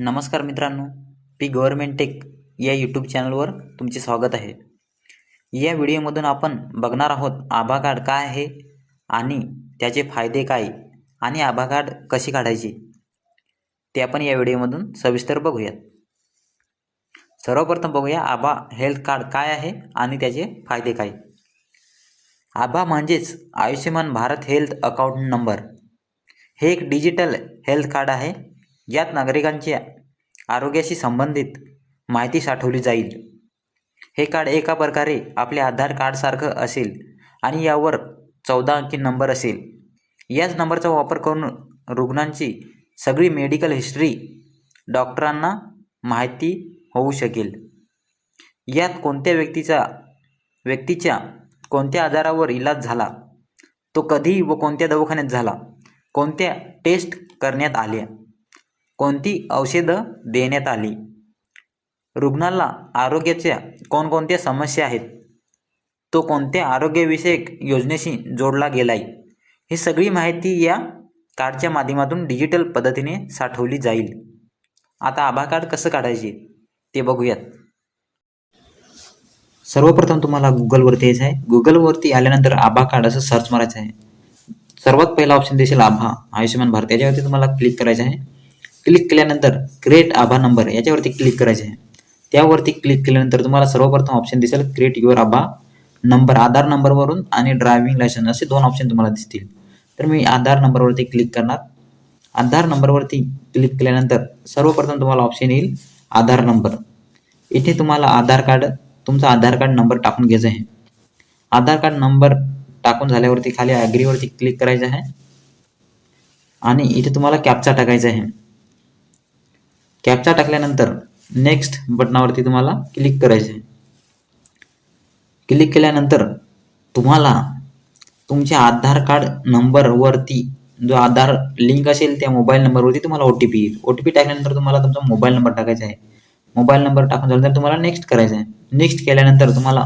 नमस्कार मित्रांनो P government tech या यूट्यूब चॅनलवर तुमचे स्वागत आहे. या व्हिडिओमधून आपण बघणार आहोत आभा कार्ड काय आहे आणि त्याचे फायदे काय आणि आभा कार्ड कशी काढायची ते आपण या व्हिडिओमधून सविस्तर बघूयात. सर्वप्रथम बघूया आभा हेल्थ कार्ड काय आहे आणि त्याचे फायदे काय. आभा म्हणजेच Ayushman Bharat health account number. हे एक डिजिटल हेल्थ कार्ड आहे. यात नागरिकांच्या आरोग्याशी संबंधित माहिती साठवली जाईल. हे कार्ड एका प्रकारे आपले आधार कार्डसारखं असेल आणि यावर चौदा अंकी नंबर असेल. याच नंबरचा वापर करून रुग्णांची सगळी मेडिकल हिस्ट्री डॉक्टरांना माहिती होऊ शकेल. यात कोणत्या व्यक्तीचा व्यक्तीच्या कोणत्या आजारावर इलाज झाला तो कधी व कोणत्या दवाखान्यात झाला कोणत्या टेस्ट करण्यात आल्या कोणती औषधं देण्यात आली? रुग्णाला आरोग्याच्या कोणकोणत्या समस्या आहेत? तो कोणत्या आरोग्यविषयक योजनेशी जोडला गेला आहे ही सगळी माहिती या कार्डच्या माध्यमातून डिजिटल पद्धतीने साठवली जाईल. आता आभा कार्ड कसं काढायचे ते बघूयात. सर्वप्रथम तुम्हाला गुगलवरती यायचं आहे. गुगलवरती आल्यानंतर आभा कार्ड असं सर्च मारायचं आहे. सर्वात पहिला ऑप्शन दिसेल आभा आयुष्यमान भारत. याच्यावरती तुम्हाला क्लिक करायचं आहे. क्लिक केल्यानंतर क्रिएट आभा नंबर याच्यावरती क्लिक करायचे. आहे त्यावरती क्लिक केल्यानंतर तुम्हाला सर्वप्रथम ऑप्शन दिसेल क्रिएट युअर आभा नंबर आधार नंबरवरून आणि ड्रायव्हिंग लायसन्स असे दोन ऑप्शन तुम्हाला दिसतील. तर मी आधार नंबरवरती क्लिक करणार. आधार नंबरवरती क्लिक केल्यानंतर सर्वप्रथम तुम्हाला ऑप्शन येईल आधार नंबर इथे तुम्हाला आधार कार्ड तुमचा आधार कार्ड नंबर टाकून घ्यायचा आहे. आधार कार्ड नंबर टाकून झाल्यावरती खाली ॲग्रीवरती क्लिक करायचं आहे. आणि इथे तुम्हाला कॅपचा टाकायचा आहे. कॅपचा टाकल्यानंतर नेक्स्ट बटनावरती तुम्हाला क्लिक करायचं आहे क्लिक केल्यानंतर तुम्हाला तुमच्या आधार कार्ड नंबरवरती जो आधार लिंक असेल त्या मोबाईल नंबरवरती तुम्हाला ओ टी पी येईल. ओ टी पी टाकल्यानंतर तुम्हाला तुमचा मोबाईल नंबर टाकायचा आहे. मोबाईल नंबर टाकून झाल्यानंतर तुम्हाला नेक्स्ट करायचं आहे. नेक्स्ट केल्यानंतर तुम्हाला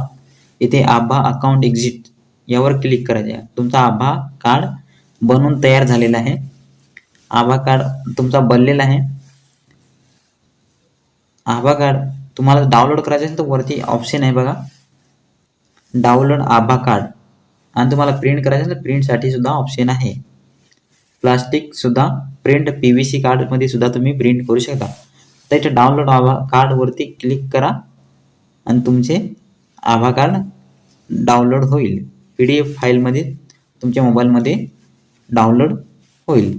इथे आभा अकाउंट एक्झिट यावर क्लिक करायचं आहे. तुमचा आभा कार्ड बनवून तयार झालेला आहे. आभा कार्ड तुमचा बनलेला आहे. आभा कार्ड तुम्हाला डाउनलोड करायचं असेल तर वरती ऑप्शन आहे बघा. डाउनलोड आभा कार्ड आणि तुम्हाला प्रिंट करायचं असेल तर प्रिंटसाठी सुद्धा ऑप्शन आहे. प्लास्टिक सुद्धा प्रिंट पी व्ही सी कार्डमध्ये सुद्धा तुम्ही प्रिंट करू शकता. तर इथे डाउनलोड आभा कार्डवरती क्लिक करा आणि तुमचे आभा कार्ड डाउनलोड होईल. पी डी एफ फाईलमध्ये तुमच्या मोबाईलमध्ये डाउनलोड होईल.